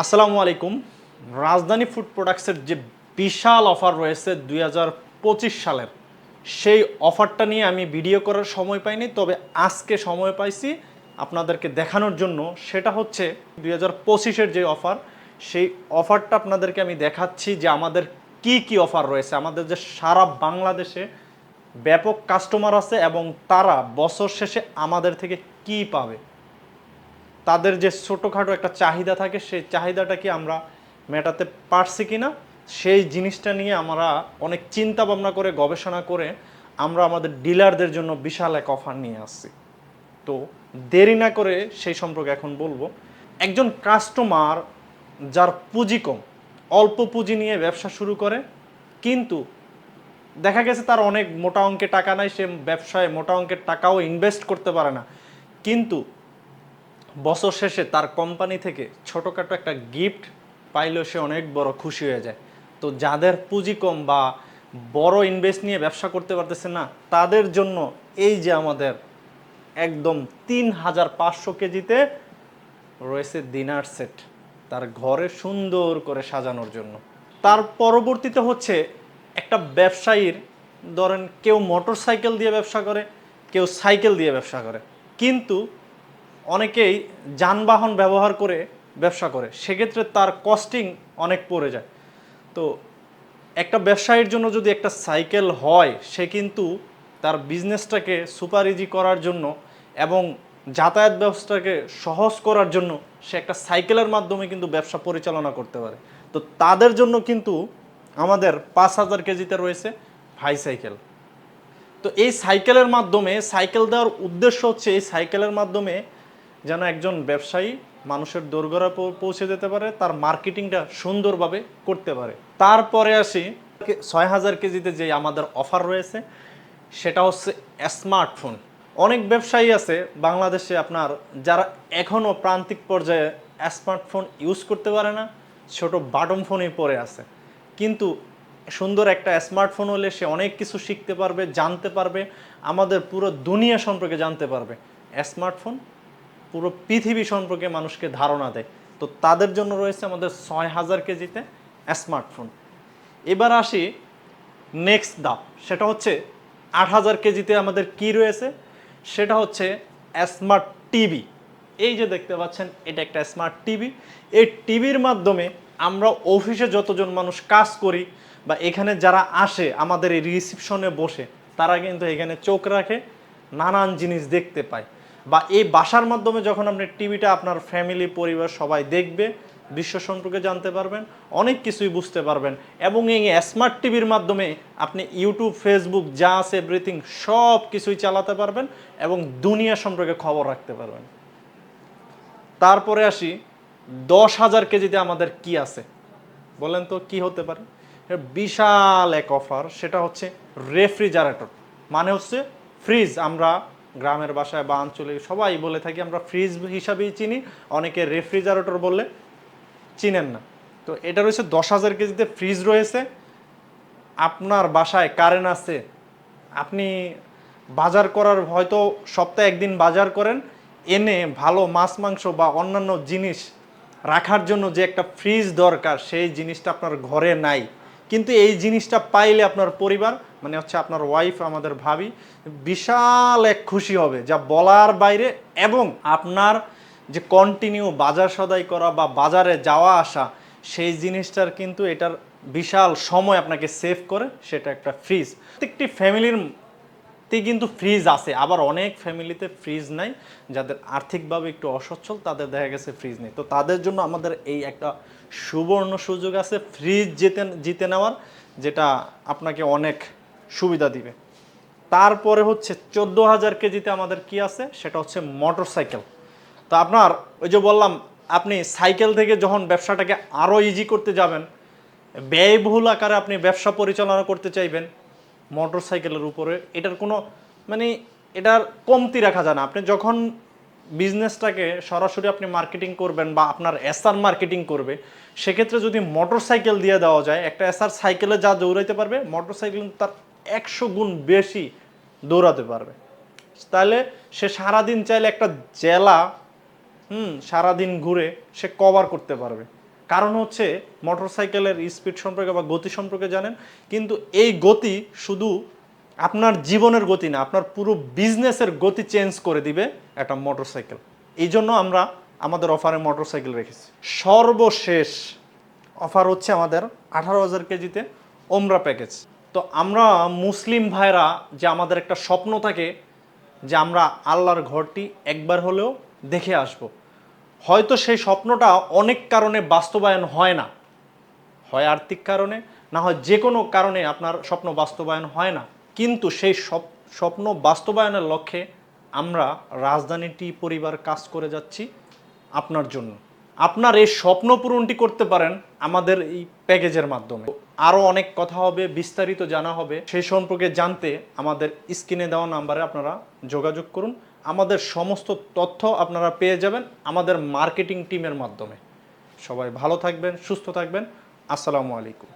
আসসালামু আলাইকুম। রাজধানী ফুড প্রোডাক্টসের যে বিশাল অফার রয়েছে দুই হাজার পঁচিশ সালের, সেই অফারটা নিয়ে আমি ভিডিও করার সময় পাইনি, তবে আজকে সময় পাইছি আপনাদেরকে দেখানোর জন্য। সেটা হচ্ছে দুই হাজার যে অফার, সেই অফারটা আপনাদেরকে আমি দেখাচ্ছি যে আমাদের কি কি অফার রয়েছে। আমাদের যে সারা বাংলাদেশে ব্যাপক কাস্টমার আছে এবং তারা বছর শেষে আমাদের থেকে কি পাবে। তাদের যে ছোটোখাটো একটা চাহিদা থাকে, সেই চাহিদাটা কি আমরা মেটাতে পারছি কি না সেই জিনিসটা নিয়ে আমরা অনেক চিন্তা ভাবনা করে, গবেষণা করে আমরা আমাদের ডিলারদের জন্য বিশাল এক অফার নিয়ে আসছি। তো দেরি না করে সেই সম্পর্কে এখন বলব, একজন কাস্টমার যার পুঁজি কম, অল্প পুঁজি নিয়ে ব্যবসা শুরু করে, কিন্তু দেখা গেছে তার অনেক মোটা অঙ্কের টাকা নাই, সে ব্যবসায় মোটা অঙ্কের টাকাও ইনভেস্ট করতে পারে না। কিন্তু বছর শেষে তার কোম্পানি থেকে ছোটোখাটো একটা গিফট পাইলেও সে অনেক বড় খুশি হয়ে যায়। তো যাদের পুঁজি কম বা বড় ইনভেস্ট নিয়ে ব্যবসা করতে পারতেছে না, তাদের জন্য এই যে আমাদের একদম তিন হাজার পাঁচশো কেজিতে রয়েছে ডিনার সেট তার ঘরে সুন্দর করে সাজানোর জন্য। তার পরবর্তীতে হচ্ছে একটা ব্যবসায়ীর, ধরেন কেউ মোটর সাইকেল দিয়ে ব্যবসা করে, কেউ সাইকেল দিয়ে ব্যবসা করে। কিন্তু অনেকেই যানবাহন ব্যবহার করে ব্যবসা করে, সেক্ষেত্রে তার কস্টিং অনেক পড়ে যায়। তো একটা ব্যবসায়ীর জন্য যদি একটা সাইকেল হয়, সে কিন্তু তার বিজনেসটাকে সুপার ইজি করার জন্য এবং যাতায়াত ব্যবস্থাকে সহজ করার জন্য সে একটা সাইকেলের মাধ্যমে কিন্তু ব্যবসা পরিচালনা করতে পারে। তো তাদের জন্য কিন্তু আমাদের পাঁচ হাজার কেজিতে রয়েছে ভাই সাইকেল তো এই সাইকেলের মাধ্যমে সাইকেল দেওয়ার উদ্দেশ্য হচ্ছে এই সাইকেলের মাধ্যমে যেন একজন ব্যবসায়ী মানুষের দোরগোড়া পৌঁছে যেতে পারে, তার মার্কেটিংটা সুন্দরভাবে করতে পারে। তারপরে আসি, ছয় হাজার কেজিতে যে আমাদের অফার রয়েছে, সেটা হচ্ছে স্মার্টফোন। অনেক ব্যবসায়ী আছে বাংলাদেশে আপনার, যারা এখনও প্রান্তিক পর্যায়ে স্মার্টফোন ইউজ করতে পারে না, ছোট বাটম ফোনই পড়ে আছে। কিন্তু সুন্দর একটা স্মার্টফোন হলে সে অনেক কিছু শিখতে পারবে, জানতে পারবে, আমাদের পুরো দুনিয়া সম্পর্কে জানতে পারবে। স্মার্টফোন পুরো পৃথিবী সম্পর্কে মানুষকে ধারণা দেয়। তো তাদের জন্য রয়েছে আমাদের ছয় হাজার কেজিতে স্মার্টফোন। এবার আসি নেক্সট ধাপ সেটা হচ্ছে আট হাজার কেজিতে আমাদের কি রয়েছে? সেটা হচ্ছে স্মার্ট টিভি। এই যে দেখতে পাচ্ছেন, এটা একটা স্মার্ট টিভি। এই টিভির মাধ্যমে আমরা অফিসে যতজন মানুষ কাজ করি বা এখানে যারা আসে, আমাদের এই রিসিপশনে বসে, তারা কিন্তু এখানে চোখ রাখে, নানান জিনিস দেখতে পায়। বা এই বাসার মাধ্যমে যখন আপনি টিভিটা আপনার ফ্যামিলি পরিবার সবাই দেখবে, বিশ্ব সম্পর্কে জানতে পারবেন, অনেক কিছুই বুঝতে পারবেন এবং এই স্মার্ট টিভির মাধ্যমে আপনি ইউটিউব ফেসবুক যা আছে এভরিথিং সব কিছুই চালাতে পারবেন এবং দুনিয়া সম্পর্কে খবর রাখতে পারবেন। তারপরে আসি, দশ হাজার কেজিতে আমাদের কি আছে? বলেন তো, কি হতে পারে? বিশাল এক অফার সেটা হচ্ছে রেফ্রিজারেটর মানে হচ্ছে ফ্রিজ আমরা গ্রামের বাসায় বা আঞ্চলিক সবাই বলে থাকি, আমরা ফ্রিজ হিসাবেই চিনি। অনেকে রেফ্রিজারেটর বললে চিনেন না। তো এটা রয়েছে দশ হাজার কেজিতে ফ্রিজ রয়েছে। আপনার বাসায় কারেন্ট আছে, আপনি বাজার করার হয়তো সপ্তাহে একদিন বাজার করেন, এনে ভালো মাছ, মাংস বা অন্যান্য জিনিস রাখার জন্য যে একটা ফ্রিজ দরকার, সেই জিনিসটা আপনার ঘরে নাই। কিন্তু এই জিনিসটা পাইলে আপনার পরিবার মানে হচ্ছে আপনার ওয়াইফ আমাদের ভাবি, বিশাল এক খুশি হবে যা বলার বাইরে এবং আপনার যে কন্টিনিউ বাজার সদাই করা বা বাজারে যাওয়া আসা, সেই জিনিসটার কিন্তু এটার বিশাল সময় আপনাকে সেভ করে, সেটা একটা ফ্রিজ প্রত্যেকটি ফ্যামিলির তে কিন্তু ফ্রিজ আছে। আবার অনেক ফ্যামিলিতে ফ্রিজ নাই। যাদের আর্থিকভাবে একটু অসচ্ছল, তাদের দেখা গেছে ফ্রিজ নেই। তো তাদের জন্য আমাদের এই একটা সুবর্ণ সুযোগ আছে ফ্রিজ জিতে জিতে নেওয়ার, যেটা আপনাকে অনেক সুবিধা দিবে। তারপরে হচ্ছে চোদ্দ হাজার কেজিতে আমাদের কি আছে? সেটা হচ্ছে মোটর সাইকেল তো আপনার, ওই যে বললাম, আপনি সাইকেল থেকে যখন ব্যবসাটাকে আরও ইজি করতে যাবেন, ব্যয়বহুল আকারে আপনি ব্যবসা পরিচালনা করতে চাইবেন মোটর সাইকেলের উপরে, এটার কোনো মানে এটার কমতি রাখা যায় না। আপনি যখন বিজনেসটাকে সরাসরি আপনি মার্কেটিং করবেন বা আপনার এসআর মার্কেটিং করবে, সেক্ষেত্রে যদি মোটর সাইকেল দিয়ে দেওয়া যায়, একটা এসআর সাইকেলে যা দৌড়াইতে পারবে মোটর সাইকেল তার একশো গুণ বেশি দৌড়াতে পারবে। তাহলে সে সারাদিন চাইলে একটা জেলা, হুম, সারাদিন ঘুরে সে কভার করতে পারবে। কারণ হচ্ছে মোটরসাইকেলের স্পিড সম্পর্কে বা গতি সম্পর্কে জানেন, কিন্তু এই গতি শুধু আপনার জীবনের গতি না, আপনার পুরো বিজনেসের গতি চেঞ্জ করে দিবে একটা মোটরসাইকেল এই জন্য আমরা আমাদের অফারে মোটরসাইকেল রেখেছি। সর্বশেষ অফার হচ্ছে আমাদের আঠারো হাজার কেজিতে ওমরা প্যাকেজ তো আমরা মুসলিম ভাইরা যে আমাদের একটা স্বপ্ন থাকে যে আমরা আল্লাহর ঘরটি একবার হলেও দেখে আসব। হয়তো সেই স্বপ্নটা অনেক কারণে বাস্তবায়ন হয় না। হয় আর্থিক কারণে, না হয় যে কোনো কারণে আপনার স্বপ্ন বাস্তবায়ন হয় না। কিন্তু সেই স্বপ- স্বপ্ন বাস্তবায়নের লক্ষ্যে আমরা রাজধানী টি পরিবার, কাজ করে যাচ্ছি আপনার জন্য। আপনার এই স্বপ্ন পূরণটি করতে পারেন আমাদের এই প্যাকেজের মাধ্যমে। আরও অনেক কথা হবে, বিস্তারিত জানা হবে। সেই সম্পর্কে জানতে আমাদের স্ক্রিনে দেওয়া নাম্বারে আপনারা যোগাযোগ করুন। আমাদের সমস্ত তথ্য আপনারা পেয়ে যাবেন আমাদের মার্কেটিং টিমের মাধ্যমে। সবাই ভালো থাকবেন, সুস্থ থাকবেন। আসসালামু আলাইকুম।